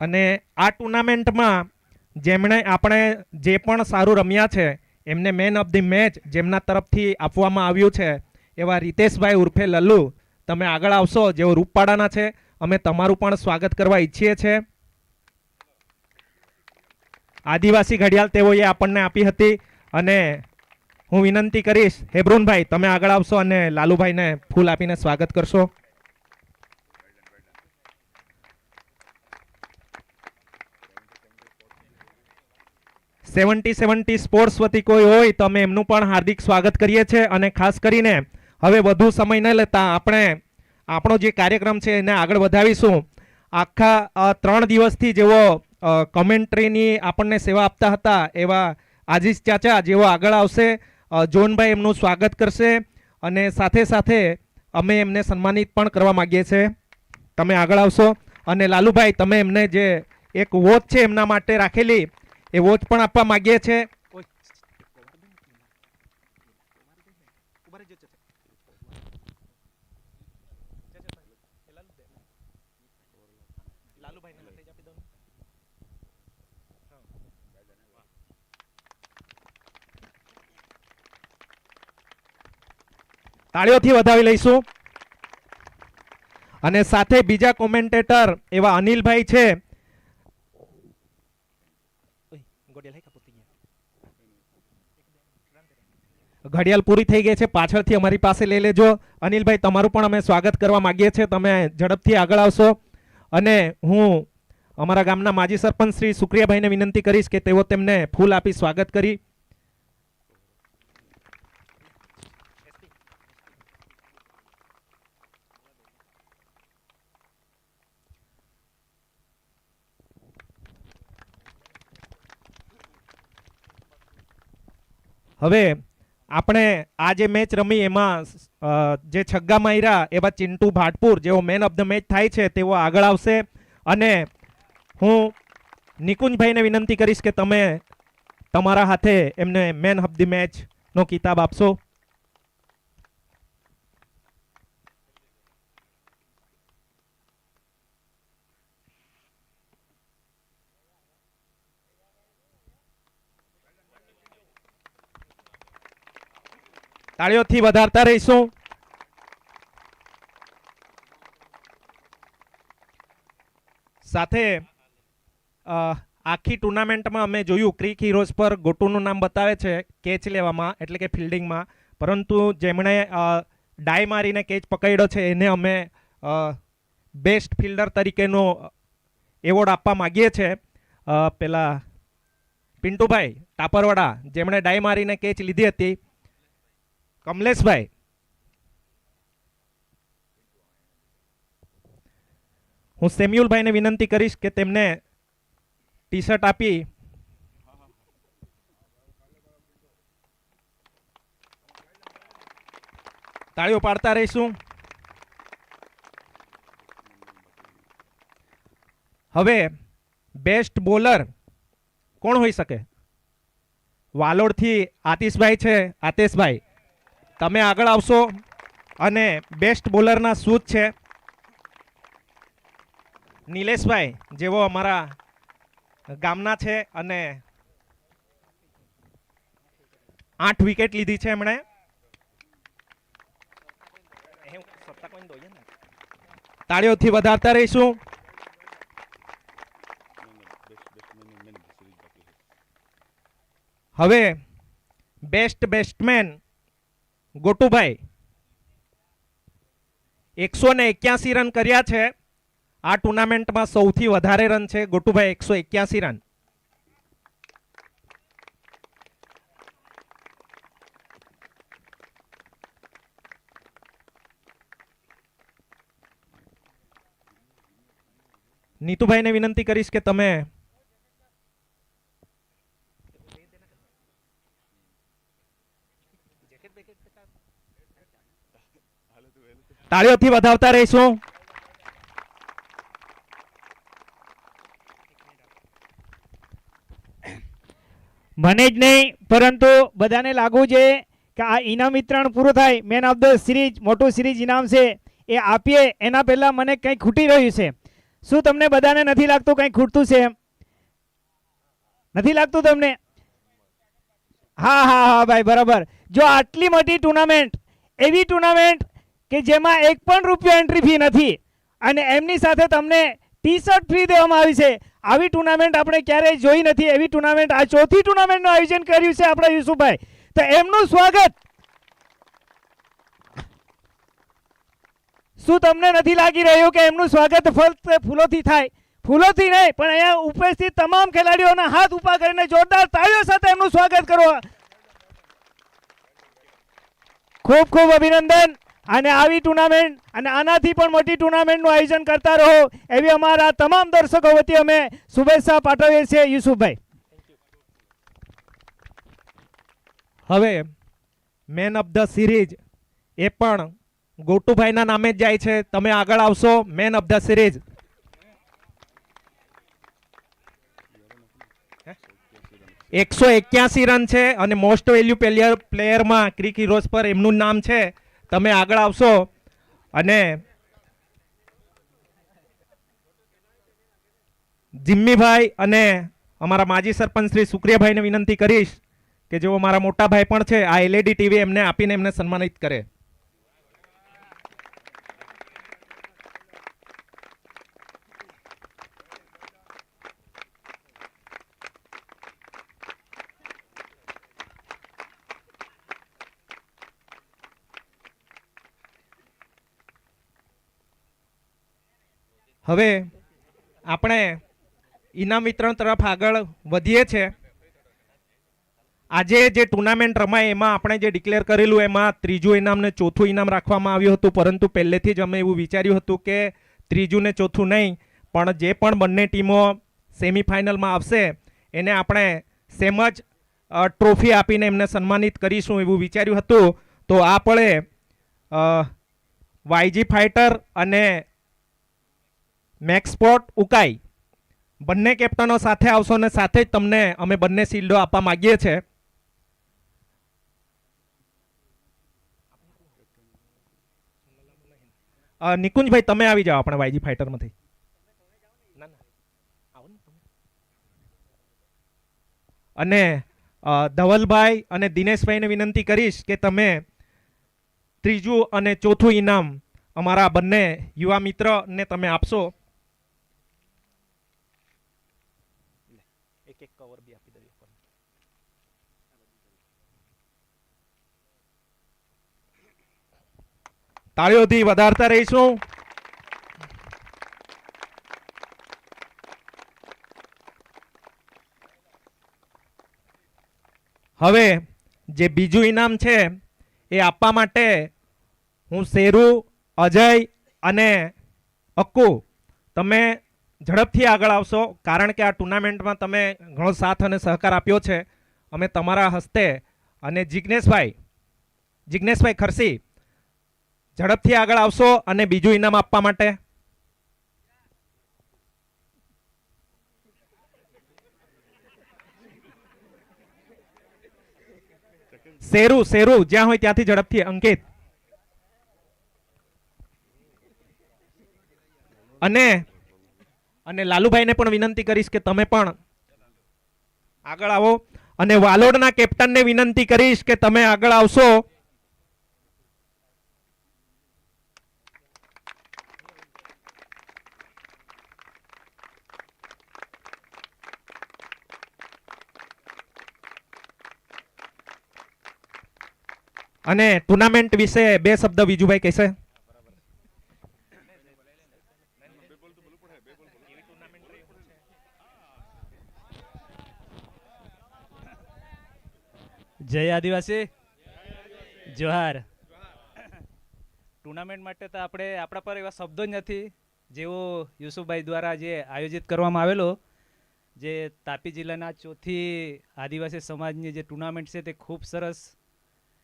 અને આ ટુર્નામેન્ટમાં જેમણે આપણે જે પણ સારું રમ્યા છે, એમને મેન ઓફ ધી મેચ જેમના તરફથી આપવામાં આવ્યું છે, એવા રીતેશભાઈ ઉર્ફે લલ્લુ, તમે આગળ આવશો, જેઓ રૂપપાડાના છે, અમે તમારું પણ સ્વાગત કરવા ઈચ્છીએ છીએ આદિવાસી ઘડિયાળ તેઓએ આપણને આપી હતી અને હું વિનંતી કરીશ, હેબ્રુનભાઈ, તમે આગળ આવશો અને લાલુભાઈને ફૂલ આપીને સ્વાગત કરશો. સેવન્ટી સેવન્ટી સ્પોર્ટ્સ વતી કોઈ હોય, તો અમે એમનું પણ હાર્દિક સ્વાગત કરીએ છીએ અને ખાસ કરીને હવે વધુ સમય ન લેતા આપણે આપણો જે કાર્યક્રમ છે એને આગળ વધાવીશું. આખા ત્રણ દિવસથી જેઓ કમેન્ટ્રીની આપણને સેવા આપતા હતા, એવા આજીઝ ચાચા જેઓ આગળ આવશે જોનભાઈ એમનું સ્વાગત કરશે અને સાથે સાથે અમે એમને સન્માનિત પણ કરવા માગીએ છીએ. તમે આગળ આવશો. અને લાલુભાઈ, તમે એમને જે એક વોચ છે એમના માટે રાખેલી એ વોચ પણ આપવા માંગીએ છીએ તાળીઓથી વધાવી લઈશું. અને સાથે બીજા કોમેન્ટેટર એવા અનિલભાઈ છે. ઘડિયાળ પૂરી થઈ ગઈ છે, પાછળથી અમારી પાસે લઈ લેજો. અનિલભાઈ, તમારું પણ અમે સ્વાગત કરવા માગીએ છીએ. તમે ઝડપથી આગળ આવશો. અને હું અમારા ગામના માજી સરપંચ શ્રી સુક્રિયાભાઈને વિનંતી કરીશ કે તેઓ તેમને ફૂલ આપી સ્વાગત કરી. હવે આપણે આ જે મેચ રમી, એમાં જે છગ્ગા માર્યા, એવા ચિંટુ ભાટપુર, જેઓ મેન ઓફ ધ મેચ થાય છે, તેઓ આગળ આવશે. અને હું નિકુંજભાઈને વિનંતી કરીશ કે તમે તમારા હાથે એમને મેન ઓફ ધ મેચનો કિતાબ આપશો. તાળીઓથી વધારતા રહીશું. સાથે આખી ટુર્નામેન્ટમાં અમે જોયું, ક્રિક હીરોઝ પર ગોટુનું નામ બતાવે છે, કેચ લેવામાં, એટલે કે ફિલ્ડિંગમાં. પરંતુ જેમણે ડાય મારીને કેચ પકડ્યો છે, એને અમે બેસ્ટ ફિલ્ડર તરીકેનો એવોર્ડ આપવા માગીએ છીએ પેલા પિન્ટુભાઈ ટાપરવાડા જેમણે ડાય મારીને કેચ લીધી હતી કમલેશભાઈ. હું સેમ્યુલભાઈને વિનંતી કરીશ કે તેમને ટી શર્ટ આપી. તાળીઓ પાડતા રહીશું. હવે બેસ્ટ બોલર કોણ હોઈ શકે? વાલોડથી આતિશભાઈ છે, આતેશભાઈ. તમે આગળ આવશો. અને બેસ્ટ બોલરના સૂત છે. નિલેશભાઈ, જેવો અમારા ગામના છે અને આઠ વિકેટ લીધી છે એમણે. તાળીઓથી વધારતા રહીશું. હવે બેસ્ટ બેસ્ટમેન ગોટુભાઈ એકસો ને એક્યાસી રન કર્યા છે. આ ટુર્નામેન્ટમાં સૌથી વધારે રન છે ગોટુભાઈ, એકસો એક્યાસી રન. નીતુભાઈને વિનંતી કરીશ કે તમે તાળીઓથી વધાવતા રહીશું. મને જ નહીં, પરંતુ બધાને લાગુ છે કે આ ઇનામ વિતરણ પૂરું થાય. મેન ઓફ ધ સિરીઝ મોટું સિરીઝ ઇનામ છે. એ આપીએ, એના પહેલાં મને કંઈ ખૂટી રહ્યું છે. શું તમને બધાને નથી લાગતું કંઈ ખૂટતું છે નથી લાગતું તમને? હા હા હા, ભાઈ, બરાબર. જો આટલી મોટી ટુર્નામેન્ટ એવી ટુર્નામેન્ટ કે જેમાં એક પણ રૂપિયો એન્ટ્રી ફી નથી અને એમની સાથે તમને ટી શર્ટ ફ્રી દેવામાં આવી છે. આવી ટુર્નામેન્ટ આપણે ક્યારેય જોઈ નથી. એવી ટુર્નામેન્ટ આ ચોથી ટુર્નામેન્ટનું આયોજન કર્યું છે આપણા યુસુફભાઈ. તો એમનું સ્વાગત. શું તમને નથી લાગી રહ્યું કે એમનું સ્વાગત ફક્ત ફૂલોથી થાય? ફૂલોથી નહીં, પણ અહીંયા ઉપસ્થિત તમામ ખેલાડીઓના હાથ ઊભા કરીને જોરદાર તાળીઓ સાથે એમનું સ્વાગત કરો. ખૂબ ખૂબ અભિનંદન. અને આવી ટુર્નામેન્ટ, અને આનાથી પણ મોટી ટુર્નામેન્ટનું આયોજન કરતા રહો. એવી અમારા તમામ દર્શકો વતી અમે શુભેચ્છા પાઠવીએ છીએ યુસુફભાઈ. હવે મેન ઓફ ધ સિરીઝ એ પણ ગોટુભાઈના નામે જ જાય છે. તમે આગળ આવશો મેન ઓફ ધ સિરીઝ એકસો એક્યાસી રન છે અને મોસ્ટ વેલ્યુ પ્લેયર પ્લેયરમાં ક્રિક હીરોઝ પર એમનું નામ છે. તમે આગળ આવશો. અને જિમ્મીભાઈ અને અમારા માજી સરપંચ શ્રી સુક્રિયાભાઈને વિનંતી કરીશ કે જેઓ મારા મોટા ભાઈ પણ છે, આ એલઈડી ટીવી એમને આપીને એમને સન્માનિત કરે. હવે આપણે ઇનામ વિતરણ તરફ આગળ વધીએ છે. આજે જે ટુર્નામેન્ટ રમાય, એમાં આપણે જે ડિક્લેર કરેલું, એમાં ત્રીજું ઇનામ ને ચોથું ઇનામ રાખવામાં આવ્યું હતું. પરંતુ પહેલેથી જ અમે એવું વિચાર્યું હતું કે ત્રીજું ને ચોથું નહીં, પણ જે પણ બંને ટીમો સેમિફાઇનલમાં આવશે, એને આપણે સેમ જ ટ્રોફી આપીને એમને સન્માનિત કરીશું એવું વિચાર્યું હતું. તો આ પળે વાયજી ફાઇટર અને મેક્સપોર્ટ ઉકાઈ. બંને કેપ્ટનો સાથે આવશો ને સાથે જ તમને અમે બંને શિલ્ડો આપવા માગીએ છીએ નિકુંજભાઈ તમે આવી જાઓ આપણે વાયજી તમે. અને ધવલભાઈ અને દિનેશભાઈને વિનંતી કરીશ કે તમે ત્રીજું અને ચોથું ઇનામ અમારા બંને યુવા મિત્રને તમે આપશો એક એક કવર બી આપી દઈએ આપણને. તાળીઓથી વધારતા રહીશું. હવે જે બીજું ઇનામ છે, એ આપવા માટે હું શેરુ અજય અને અક્કુ, તમે ઝડપથી આગળ આવશો, કારણ કે આ ટુર્નામેન્ટમાં તમે ઘણો સાથ અને સહકાર આપ્યો છે. અમે તમારા હસ્તે અને જિજ્ઞેશભાઈ જિજ્ઞેશભાઈ ખરસી ઝડપથી આગળ આવશો અને બીજું ઇનામ આપવા માટે. શેરુ શેરુ જ્યાં હોય ત્યાંથી ઝડપથી અંકિત. અને અને લાલુભાઈને પણ વિનંતી કરીશ કે તમે પણ આગળ આવો. અને વાલોડના કેપ્ટનને વિનંતી કરીશ કે તમે આગળ આવશો. અને ટુર્નામેન્ટ વિશે બે શબ્દ વિજુભાઈ કહેશે? જય આદિવાસી. જોહાર. ટુર્નામેન્ટ માટે તો આપણે આપણા પર એવા શબ્દો જ નથી જેવો યુસુફભાઈ દ્વારા જે આયોજિત કરવામાં આવેલો, જે તાપી જિલ્લાના ચોથી આદિવાસી સમાજની જે ટુર્નામેન્ટ છે તે ખૂબ સરસ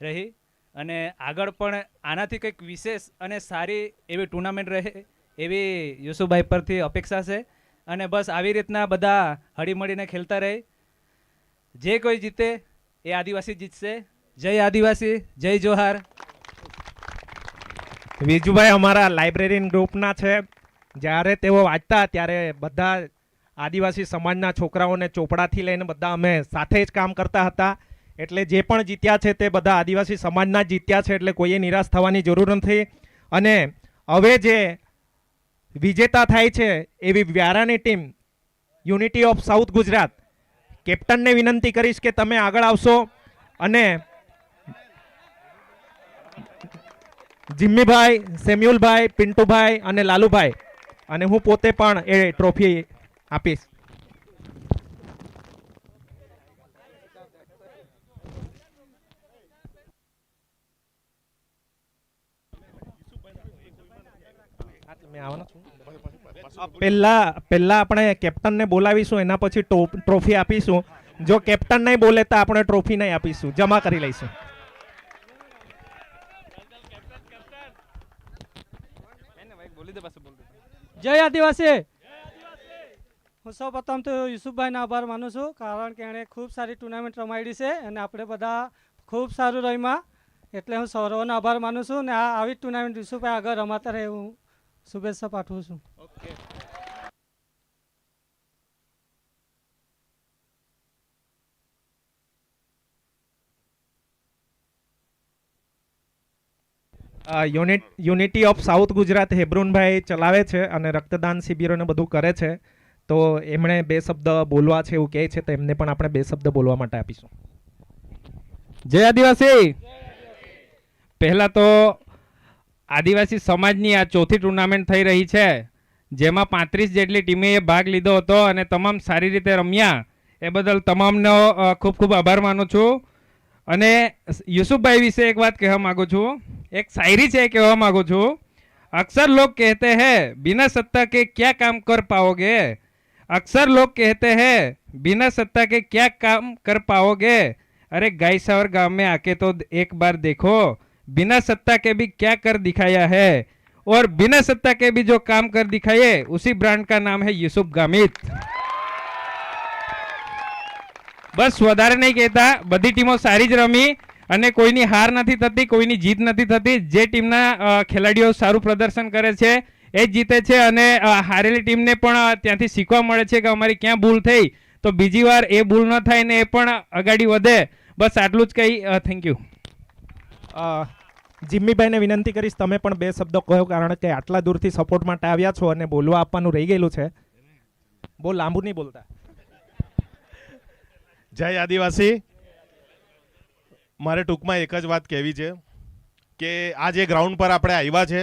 રહી. અને આગળ પણ આનાથી કંઈક વિશેષ અને સારી એવી ટુર્નામેન્ટ રહે એવી યુસુફભાઈ પરથી અપેક્ષા છે. અને બસ આવી રીતના બધા હળીમળીને ખેલતા રહે. જે કોઈ જીતે એ આદિવાસી જીતશે. જય આદિવાસી, જય જોહાર. વિજુભાઈ અમારા લાઇબ્રેરી ગ્રુપના છે. જ્યારે તેઓ વાંચતા ત્યારે બધા આદિવાસી સમાજના છોકરાઓને ચોપડાથી લઈને બધા અમે સાથે જ કામ કરતા હતા. એટલે જે પણ જીત્યા છે તે બધા આદિવાસી સમાજના જ જીત્યા છે એટલે કોઈએ નિરાશ થવાની જરૂર નથી. અને હવે જે વિજેતા થાય છે એવી વ્યારાની team Unity of South Gujarat કેપ્ટનને વિનંતી કરીશ કે તમે આગળ આવશો અને જિમ્મીભાઈ, સેમ્યુલભાઈ, પિન્ટુભાઈ અને લાલુભાઈ અને હું પોતે પણ એ ટ્રોફી આપીશ. પહેલા પહેલા આપણે કેપ્ટનને બોલાવીશું એના પછી ટ્રોફી આપીશું. જો કેપ્ટન નહીં બોલે તો આપણે ટ્રોફી નહીં આપીશું. જમા કરી લઈશું. જય આદિવાસી. હું સૌ પ્રથમ તો યુસુફભાઈના આભાર માનું છું કારણ કે એણે ખૂબ સારી ટુર્નામેન્ટ રમાડી છે અને આપણે બધા ખૂબ સારું રમ્યા. એટલે હું સૌરવનો આભાર માનું છું અને આ આવી ટુર્નામેન્ટ યુસુફભાઈ આગળ રમાતા રહે હું શુભેચ્છા પાઠવું છું. અ, unit Unity of South Gujarat હેબ્રુનભાઈ ચલાવે છે અને રક્તદાન શિબિરોને બધું કરે છે. તો એમણે બે શબ્દ બોલવા છે એવું કહે છે તો એમને પણ આપણે બે શબ્દ બોલવા માટે આપીશું. જય આદિવાસી! પહેલા તો આદિવાસી સમાજની આ ચોથી ટુર્નામેન્ટ થઈ રહી છે, જેમાં પાંત્રીસ જેટલી ટીમે ભાગ લીધો હતો અને તમામ સારી રીતે રમ્યા. એ બદલ તમામનો ખૂબ ખૂબ આભાર માનું છું. અને યુસુફભાઈ વિશે એક વાત કહેવા માગું છું. એક શાયરી છે કહેવા માગું છું. અક્ષર લોક કહેતે હૈ, બિના સત્તા કે ક્યા કામ કર પાઓગે? અક્ષર લોક કહેતે હૈ, બિના સત્તા કે ક્યા કામ કર પાઓગે? અરે ગાઈસાવર ગામ મેં આકે તો એક બાર દેખો. बिना सत्ता के भी क्या कर दिखाया है और बिना सत्ता के भी जो काम कर दिखाए उसी ब्रांड का नाम है यूसुफ गामित બસ વધારે નહીં કહેતા બધી ટીમો સારી જ રમી અને કોઈની હાર નથી થતી કોઈની જીત નથી થતી જે ટીમના અ, ખેલાડીઓ સારું પ્રદર્શન કરે છે એ જ જીતે છે અને અ, હારેલી ટીમને પણ અ, ત્યાંથી શીખવા મળે છે કે અમારી ક્યાં ભૂલ થઈ તો બીજી વાર એ ભૂલ ન થાય ને એ પણ આગળ વધે બસ આટલું જ કહી થેન્ક યુ અ, જિમ્મીભાઈને વિનંતી કરીશ, તમે પણ બે શબ્દો કહો, કારણ કે આટલા દૂરથી સપોર્ટ માટે આવ્યા છો અને બોલવા આપવાનું રહી ગયેલું છે. બહુ લાંબુ નહીં બોલતા. જય આદિવાસી. મારે ટૂંકમાં એક જ વાત કહેવી છે કે આ જે ગ્રાઉન્ડ પર આપણે આવ્યા છે,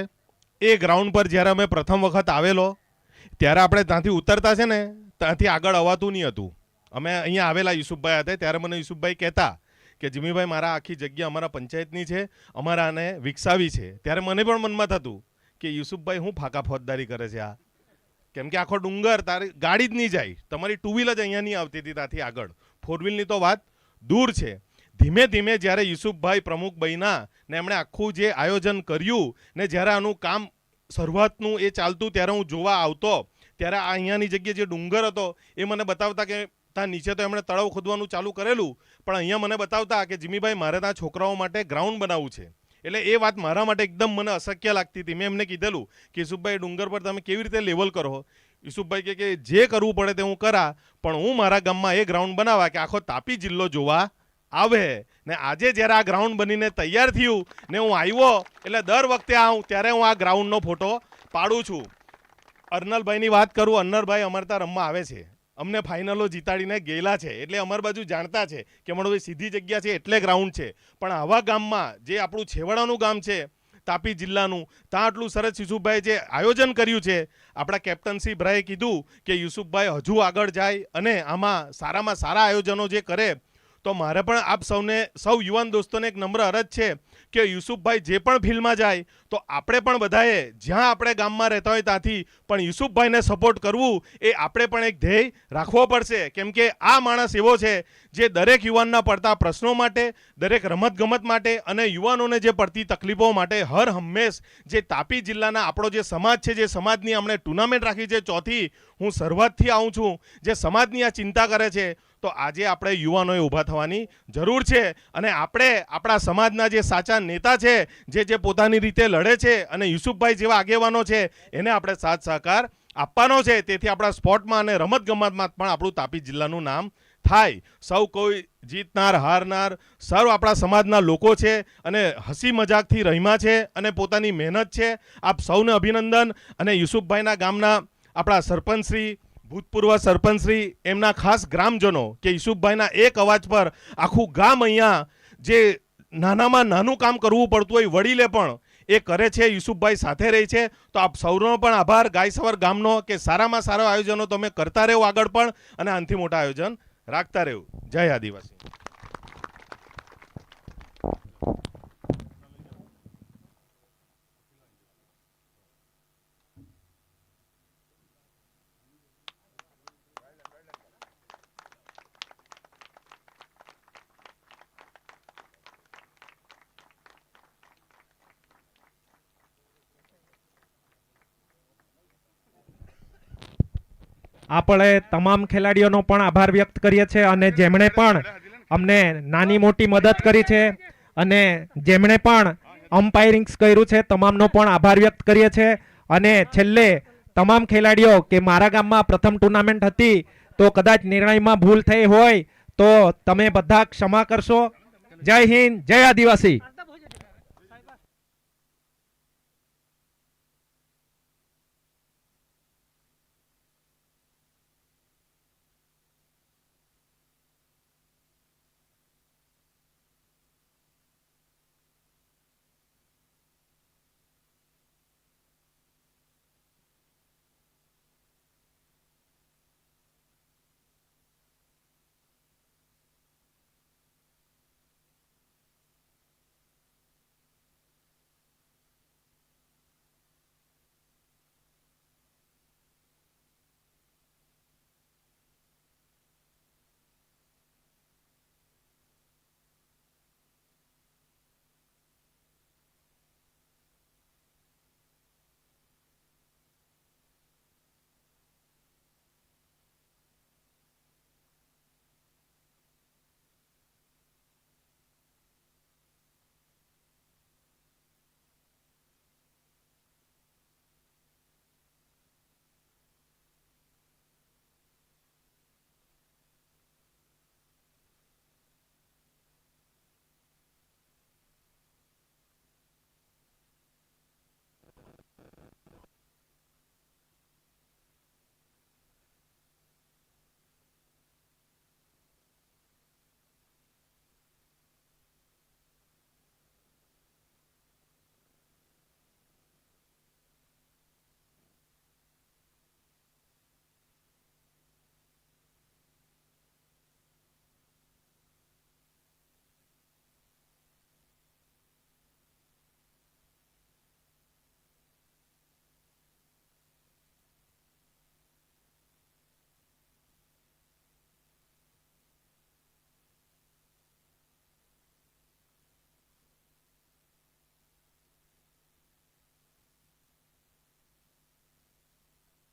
એ ગ્રાઉન્ડ પર જ્યારે અમે પ્રથમ વખત આવેલો, ત્યારે આપણે ત્યાંથી ઉતરતા છે ને, ત્યાંથી આગળ અવાતું નહીં હતું. અમે અહીંયા આવેલા યુસુફભાઈ હતા, ત્યારે મને યુસુફભાઈ કહેતા કે જીમીભાઈ, મારા આખી જગ્યા અમારા પંચાયતની છે અમારા આને વિકસાવી છે. ત્યારે મને પણ મનમાં થતું કે યુસુફભાઈ, હું ફાકા ફોજદારી કરે છે આ. કેમ કે આખો ડુંગર તારી ગાડી જ નહીં જાય. તમારી ટુ વ્હીલ જ અહીંયા નહીં આવતી હતી ત્યાંથી આગળ. ફોર વ્હીલની તો વાત દૂર છે. ધીમે ધીમે જ્યારે યુસુફભાઈ પ્રમુખ બન્યા ને એમણે આખું જે આયોજન કર્યું ને જ્યારે આનું કામ શરૂઆતનું એ ચાલતું, ત્યારે હું જોવા આવતો, ત્યારે આ અહીંયાની જગ્યાએ જે ડુંગર હતો, એ મને બતાવતા કે ત્યાં નીચે તો એમણે તળાવ ખોદવાનું ચાલુ કરેલું, પણ અહીંયા મને બતાવતા કે જીમીભાઈ મારે ત્યાં છોકરાઓ માટે ગ્રાઉન્ડ બનાવવું છે. એટલે એ વાત મારા માટે એકદમ મને અશક્ય લાગતી હતી. મેં એમને કીધેલું કે યુસુફભાઈ ડુંગર પર તમે કેવી રીતે લેવલ કરો? કહે કે જે કરવું પડે તે હું કરા, પણ હું મારા ગામમાં એ ગ્રાઉન્ડ બનાવવા કે આખો તાપી જિલ્લો જોવા આવે. ને આજે જ્યારે આ ગ્રાઉન્ડ બનીને તૈયાર થયું ને હું આવ્યો, એટલે દર વખતે આવું, ત્યારે હું આ ગ્રાઉન્ડનો ફોટો પાડું છું. અર્નલભાઈની વાત કરું, અર્નલભાઈ અમારે ત્યાં રમવા આવે છે. અમને ફાઇનલો જીતાડીને ગયેલા છે. એટલે અમારી બાજુ જાણતા છે કે અમારું સીધી જગ્યા છે, એટલે ગ્રાઉન્ડ છે. પણ આવા ગામમાં જે આપણું છેવાડાનું ગામ છે, તાપી જિલ્લાનું, ત્યાં આટલું સરસ યુસુફભાઈ જે આયોજન કર્યું છે, આપણા કેપ્ટનસી કીધું કે યુસુફભાઈ હજુ આગળ જાય અને આમાં સારામાં સારા આયોજનો જે કરે, તો મારે પણ આપ સૌને, સૌ યુવાન દોસ્તોને એક નમ્ર અરજ છે કે યુસુફભાઈ જે પણ ફિલ્ડમાં જાય, તો આપણે પણ બધાએ જ્યાં આપણે ગામમાં રહેતા હોય ત્યાંથી પણ યુસુફભાઈને સપોર્ટ કરવું એ આપણે પણ એક ધ્યેય રાખવો પડશે. કેમ કે આ માણસ એવો છે જે દરેક યુવાનના પડતા પ્રશ્નો માટે, દરેક રમતગમત માટે અને યુવાનોને જે પડતી તકલીફો માટે હર હંમેશ જે તાપી જિલ્લાના આપણો જે સમાજ છે, જે સમાજની આપણે ટુર્નામેન્ટ રાખી છે ચોથી, હું શરૂઆતથી આવું છું, જે સમાજની આ ચિંતા કરે છે તો આજે આપણે યુવાનોએ ઊભા થવાની જરૂર છે અને આપણે આપણા સમાજના જે સાચા નેતા છે, જે જે પોતાની રીતે લડે છે અને યુસુફભાઈ જેવા આગેવાનો છે, એને આપણે સાથ સહકાર આપવાનો છે. તેથી આપણા સ્પોર્ટમાં અને રમતગમતમાં પણ આપણું તાપી જિલ્લાનું નામ થાય. સૌ કોઈ જીતનાર, હારનાર, સર્વ આપણા સમાજના લોકો છે અને હસી મજાકથી રહીમાં છે અને પોતાની મહેનત છે. આપ સૌને અભિનંદન અને યુસુફભાઈના ગામના આપણા સરપંચશ્રી ભૂતપૂર્વ સરપંચશ્રી, એમના ખાસ ગ્રામજનો કે યુસુફભાઈના એક અવાજ પર આખું ગામ અહીંયા જે નાનામાં નાનું કામ કરવું પડતું હોય વડીલે પણ એ કરે છે યુસુફભાઈ સાથે રહે છે. તો આપ સૌનો પણ આભાર. ગાયસવર ગામનો કે સારામાં સારા આયોજનો તમે કરતા રહેવું આગળ પણ અને આનાથી મોટા આયોજન રાખતા રહેવું. જય આદિવાસી. આપણે તમામ ખેલાડીઓનો પણ આભાર વ્યક્ત કરીએ છીએ અને જેમણે પણ અમને નાની મોટી મદદ કરી છે અને જેમણે પણ અમ્પાયરિંગ્સ કર્યું છે, તમામનો પણ આભાર વ્યક્ત કરીએ છીએ. અને છેલ્લે, તમામ ખેલાડીઓ કે મારા ગામમાં પ્રથમ ટુર્નામેન્ટ હતી, તો કદાચ નિર્ણયમાં ભૂલ થઈ હોય, તો તમે બધા ક્ષમા કરશો. જય હિન્દ, જય આદિવાસી.